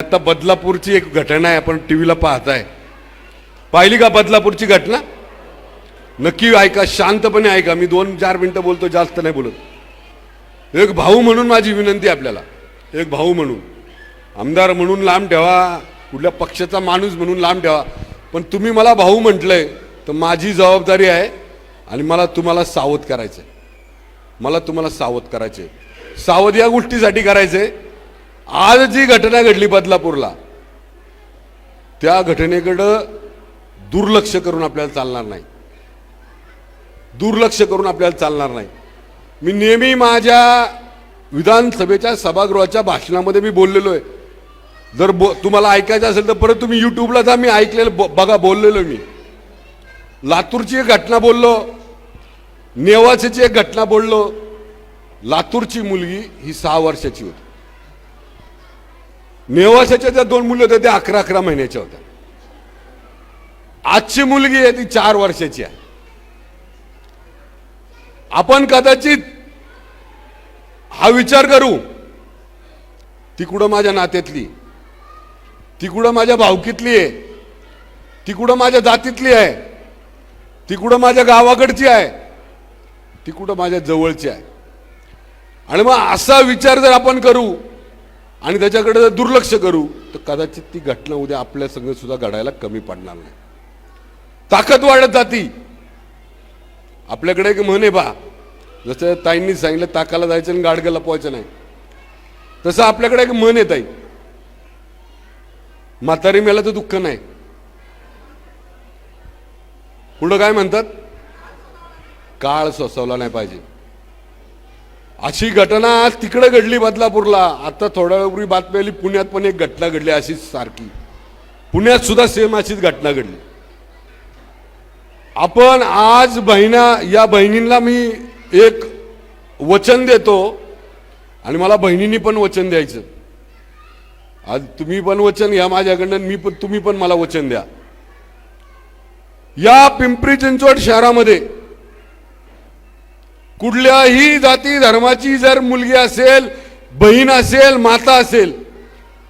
आता बदलापूरची एक घटना आहे आपण टी व्हीला पाहताय. पाहिली का बदलापूरची घटना? नक्की ऐका शांतपणे ऐका. मी दोन चार मिनिटं बोलतो जास्त नाही बोलत. एक भाऊ म्हणून माझी विनंती आपल्याला. एक भाऊ म्हणून. आमदार म्हणून लांब ठेवा. कुठल्या पक्षाचा माणूस म्हणून लांब ठेवा. पण तुम्ही मला भाऊ म्हटलंय तर माझी जबाबदारी आहे आणि मला तुम्हाला सावध करायचं आहे मला तुम्हाला सावध करायचे सावध या गोष्टीसाठी करायचे आज जी घटना घडली बदलापूरला त्या घटनेकडं दुर्लक्ष करून आपल्याला चालणार नाही. दुर्लक्ष करून आपल्याला चालणार नाही. मी नेहमी माझ्या विधानसभेच्या सभागृहाच्या भाषणामध्ये मी बोललेलो आहे. जर बो तुम्हाला ऐकायचं असेल तर परत तुम्ही यूट्यूबला जा मी ऐकलेलं ब- बघा बोललेलो मी. लातूरची एक घटना बोललो नेवासेची एक घटना बोललो. लातूरची मुलगी ही सहा वर्षाची होती. नेवाशाच्या ज्या दोन मुली होत्या त्या अकरा अकरा महिन्याच्या होत्या. आजची मुलगी आहे ती चार वर्षाची आहे. आपण कदाचित हा विचार करू ती कुठं माझ्या नात्यातली ती कुठं माझ्या भावकीतली आहे? ती कुठं माझ्या जातीतली आहे? ती कुठं माझ्या गावाकडची आहे? ती कुठं माझ्या जवळची आहे? आणि मग असा विचार जर आपण करू आणि त्याच्याकडे जर दुर्लक्ष करू तर कदाचित ती घटना उद्या आपल्या संघ सुद्धा घडायला कमी पडणार नाही. ताकद वाढत जाती. आपल्याकडे एक म्हणे आहे बा जसं ताईंनी सांगितलं ताकाला जायचं आणि गाडग्याला पोहायचं नाही. तसं आपल्याकडे एक म्हण आहे ताई. म्हातारी मेला तर दुःख नाही. पुढं काय म्हणतात? काळ सोसवला नाही पाहिजे. अशी घटना आज तिकडे घडली बदलापूरला. आता थोड्या वेळपूर्वी बातमी आली पुण्यात पण एक घटना घडली अशीच सारखी. पुण्यात सुद्धा सेम अशीच घटना घडली. आपण आज बहिणा या बहिणींना मी एक वचन देतो आणि मला बहिणींनी पण वचन द्यायचं. आज तुम्ही पण वचन घ्या माझ्याकडनं मी पण तुम्ही पण मला वचन द्या. या पिंपरी चिंचवड शहरामध्ये कुठल्याही जाती धर्माची जर मुलगी असेल बहीण असेल माता असेल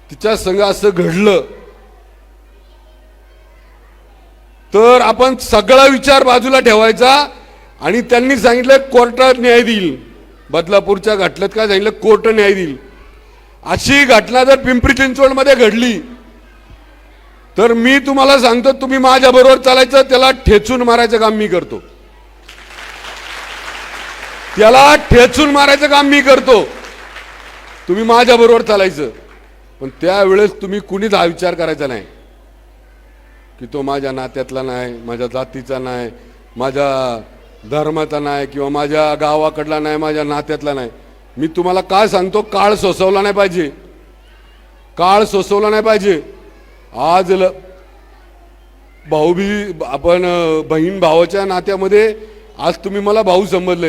तिच्या संग असं घडलं तर आपण सगळा विचार बाजूला ठेवायचा आणि त्यांनी सांगितलं कोर्टात न्याय देईल. बदलापूरच्या घटनेत काय सांगितलं कोर्ट न्याय देईल. अशी घटना जर पिंपरी चिंचवडमध्ये घडली तर मी तुम्हाला सांगतो तुम्ही माझ्याबरोबर चालायचं त्याला ठेचून मारायचं काम मी करतो. त्याला ठेचून मारायचं काम मी करतो. तुम्ही माझ्या बरोबर चालायचं. पण त्यावेळेस तुम्ही कुणीच हा विचार करायचा नाही. की तो माझ्या नात्यातला नाही माझ्या जातीचा नाही माझ्या धर्माचा नाही किंवा माझ्या गावाकडला नाही माझ्या नात्यातला नाही. मी तुम्हाला काय सांगतो? काळ सोसवला नाही पाहिजे. काळ सोसवला नाही पाहिजे. आज ल भाऊबी आपण बहीण भावाच्या नात्यामध्ये आज तुम्ही मला भाऊ समजले